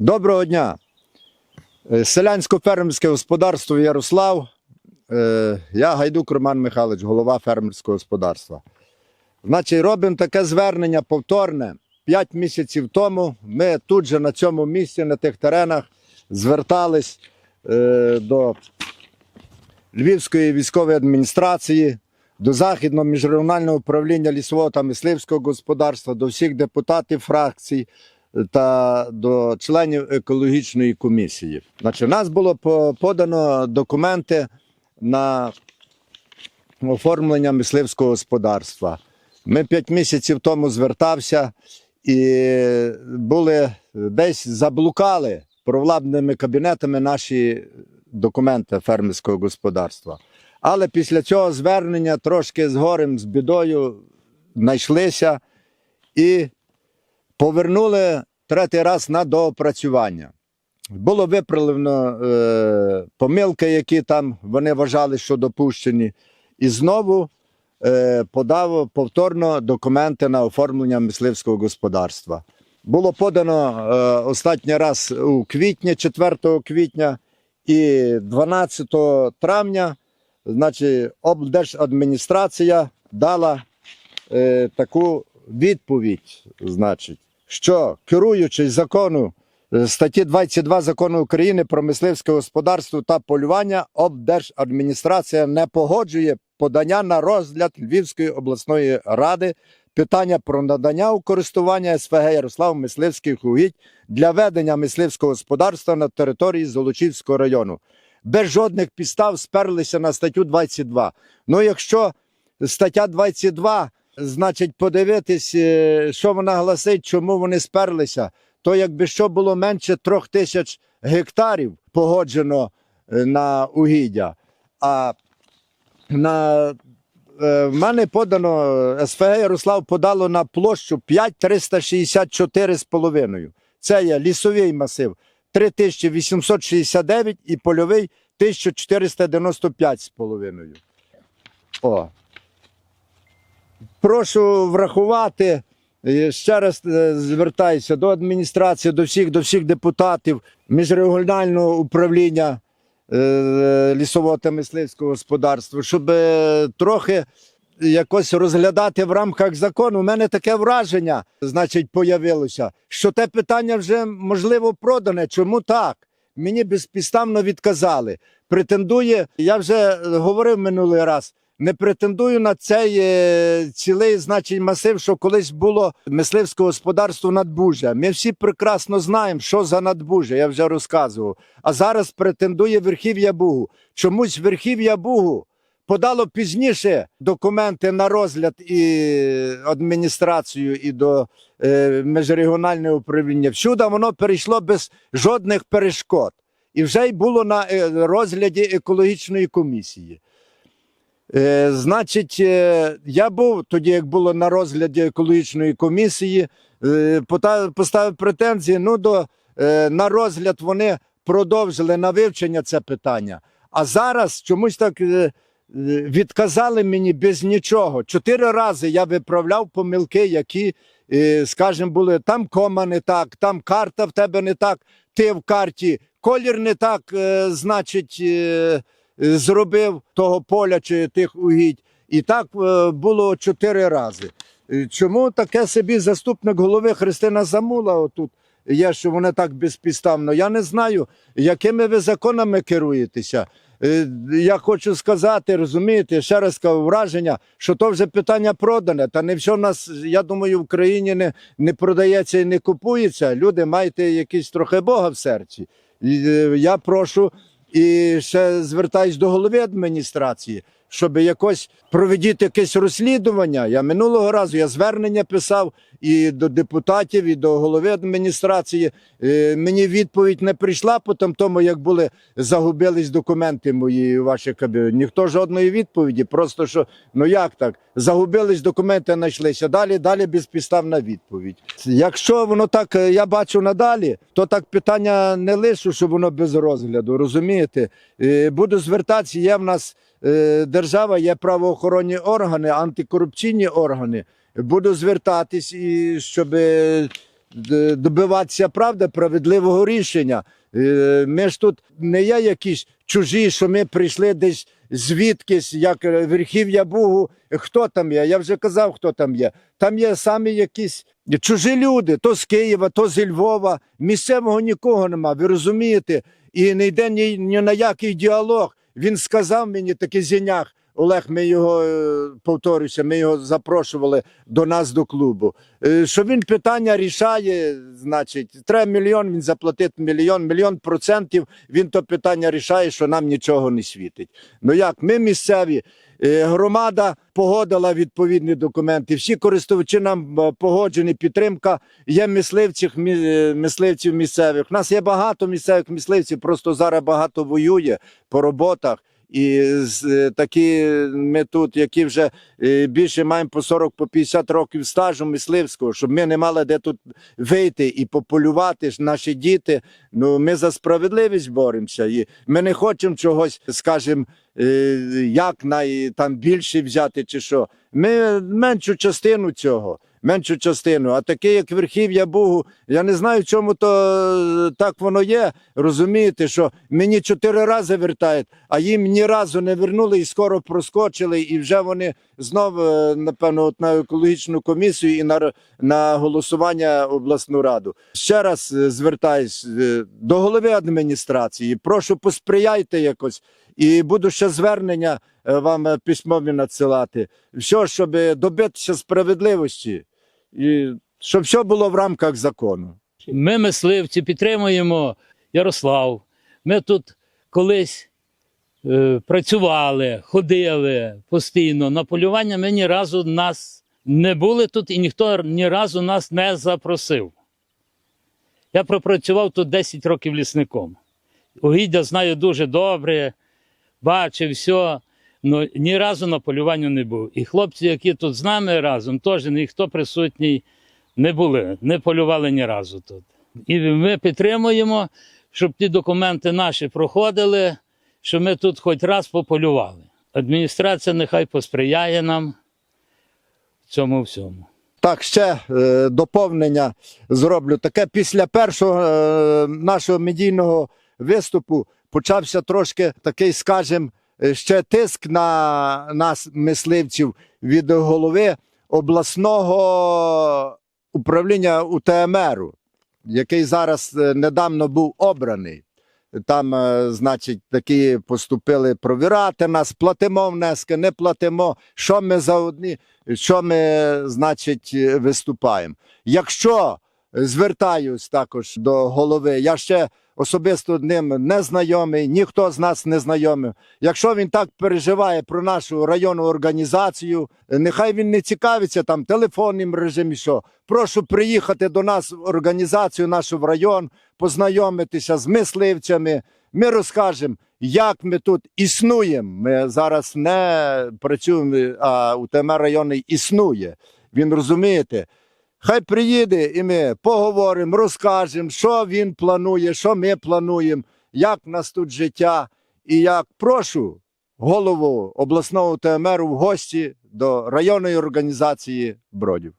Доброго дня. Е, Селянсько-фермерське господарство Ярослав. Е, Я Гайдук Роман Михайлович, голова фермерського господарства. Значить, робимо таке звернення повторне. П'ять місяців тому ми тут же на цьому місці, на тих теренах, звертались е, до Львівської військової адміністрації, до Західного міжрегіонального управління лісового та мисливського господарства, до всіх депутатів фракцій та до членів екологічної комісії. Значить, у нас було подано документи на оформлення мисливського господарства. Ми п'ять місяців тому звертався і були десь заблукали провладними кабінетами наші документи фермерського господарства. Але після цього звернення трошки з горем, з бідою знайшлися і повернули третій раз на доопрацювання. Було виправлено е, помилки, які там вони вважали, що допущені, і знову е, подав повторно документи на оформлення мисливського господарства. Було подано е, останній раз у квітні, 4 квітня і 12 травня, значить, облдержадміністрація дала е, таку відповідь, значить, що керуючись закону е, статті 22 закону України про мисливське господарство та полювання, облдержадміністрація не погоджує подання на розгляд Львівської обласної ради питання про надання у користування СВГ Ярослав мисливських угідь для ведення мисливського господарства на території Золочівського району. Без жодних підстав сперлися на статтю 22. Ну, якщо стаття 22, значить, подивитись, е, що вона гласить, чому вони сперлися, то якби що було менше трьох тисяч гектарів погоджено е, на угіддя. А на е, в мене подано СФГ Ярослав подало на площу 5364,5. Це є лісовий масив 3869 і польовий 1495,5. О. Прошу врахувати. е, Ще раз е, звертаюся до адміністрації, до всіх, до всіх депутатів міжрегіонального управління е, лісового та мисливського господарства, щоб трохи якось розглядати в рамках закону. У мене таке враження, значить, появилося, що те питання вже можливо продане. Чому так? Мені безпідставно відказали. Претендує, я вже говорив минулий раз. Не претендую на цей е, цілий значить масив, що колись було мисливське господарство надбужжя. Ми всі прекрасно знаємо, що за надбужжя, я вже розказував. А зараз претендує Верхів'я Бугу. Чомусь Верхів'я Бугу подало пізніше документи на розгляд і адміністрацію, і до е, міжрегіонального управління. Всюди воно перейшло без жодних перешкод. І вже й було на е, розгляді екологічної комісії. Е, значить, е, я був тоді, як було на розгляді екологічної комісії, е, поставив претензії. Ну, до, на розгляд вони продовжили на вивчення це питання. А зараз чомусь так відказали мені без нічого. Чотири рази я виправляв помилки, які, е, скажімо, були там кома не так, там карта в тебе не так, ти в карті, колір не так, значить. Зробив того поля чи тих угідь. І так е, було чотири рази. Е, Чому таке собі заступник голови Христина Замула отут є, що вона так безпідставно? Я не знаю, якими ви законами керуєтеся. Е, Я хочу сказати, розумієте, ще раз кажу, враження, що то вже питання продане. Та не все в нас, я думаю, в країні не, не продається і не купується. Люди маєте якийсь трохи Бога в серці. Е, Я прошу і ще звертаюсь до голови адміністрації, щоб якось проведіть якесь розслідування. Я минулого разу я звернення писав і до депутатів, і до голови адміністрації. Е, Мені відповідь не прийшла по тому, як були загубились документи мої у ваших кабінетах. Ніхто жодної відповіді. Просто що ну як так? Загубились документи, знайшлися. Далі, далі безпідставна відповідь. Якщо воно так е, я бачу надалі, то так питання не лишу, що воно без розгляду. Розумієте? Е, Буду звертатися. Є в нас держава, є правоохоронні органи, антикорупційні органи. Буду звертатись і щоб е, добиватися правди, справедливого рішення. Е, Ми ж тут не є якісь чужі, що ми прийшли десь звідкись, як е, верхів'я Бугу. Хто там є? Я вже казав, хто там є. Там є самі якісь чужі люди, то з Києва, то з Львова. Місцевого нікого нема. Ви розумієте? І не йде ні, ні на який діалог. Він сказав мені такий зінях. Олег, ми його е, повторюся, ми його запрошували до нас до клубу. Е, Що він питання рішає, значить, треба мільйон, він заплатить мільйон, мільйон процентів. Він то питання рішає, що нам нічого не світить. Ну як, ми місцеві, е, громада погодила відповідні документи. Всі користувачі нам погоджені, підтримка є мисливців, мисливців місцевих. У нас є багато місцевих мисливців, просто зараз багато воює по роботах. І е, такі ми тут, які вже е, більше маємо по 40 по 50 років стажу мисливського, щоб ми не мали де тут вийти і пополювати наші діти. Ну ми за справедливість боремося. І ми не хочемо чогось, скажімо, е, як най, більше взяти чи що. Ми меншу частину цього. Меншу частину, а таке, як верхів'я Бугу, я не знаю, чому то е, так воно є. Розумієте, що мені чотири рази вертають, а їм ні разу не вернули і скоро проскочили, і вже вони знов, е, напевно, от на екологічну комісію і на, на голосування обласну раду. Ще раз е, звертаюсь до голови адміністрації. Прошу посприяйте якось, і буду ще звернення вам письмові надсилати. Все, щоб добитися справедливості, щоб все було в рамках закону. Ми, мисливці, підтримуємо Ярослав. Ми тут колись е, працювали, ходили постійно. На полювання ми ні разу нас не були тут і ніхто ні разу нас не запросив. Я пропрацював тут 10 років лісником. Угіддя знаю дуже добре, бачив все. Ну, ні разу на полюванню не був. І хлопці, які тут з нами разом, теж ніхто присутній не були, не полювали ні разу тут. І ми підтримуємо, щоб ті документи наші проходили, що ми тут хоч раз пополювали. Адміністрація нехай посприяє нам в цьому всьому. Так, ще е, доповнення зроблю. Таке після першого е, нашого медійного виступу почався трошки такий, скажімо, ще тиск на нас, мисливців, від голови обласного управління УТМРу, який зараз е, недавно був обраний. Там, е, значить, такі поступили провірати нас, платимо внески, не платимо. Що ми за одні, що ми, значить, е, виступаємо. Якщо е, звертаюсь також до голови, я ще особисто ним не знайомий, ніхто з нас не знайомий. Якщо він так переживає про нашу районну організацію, е, нехай він не цікавиться там телефонним режимі. Що прошу приїхати до нас в організацію нашу в район, познайомитися з мисливцями. Ми розкажемо, як ми тут існуємо. Ми зараз не працюємо, а УТМ районний існує. Він розумієте. Хай приїде і ми поговоримо, розкажемо, що він планує, що ми плануємо, як в нас тут життя. І як прошу голову обласного ТМР в гості до районної організації Бродів.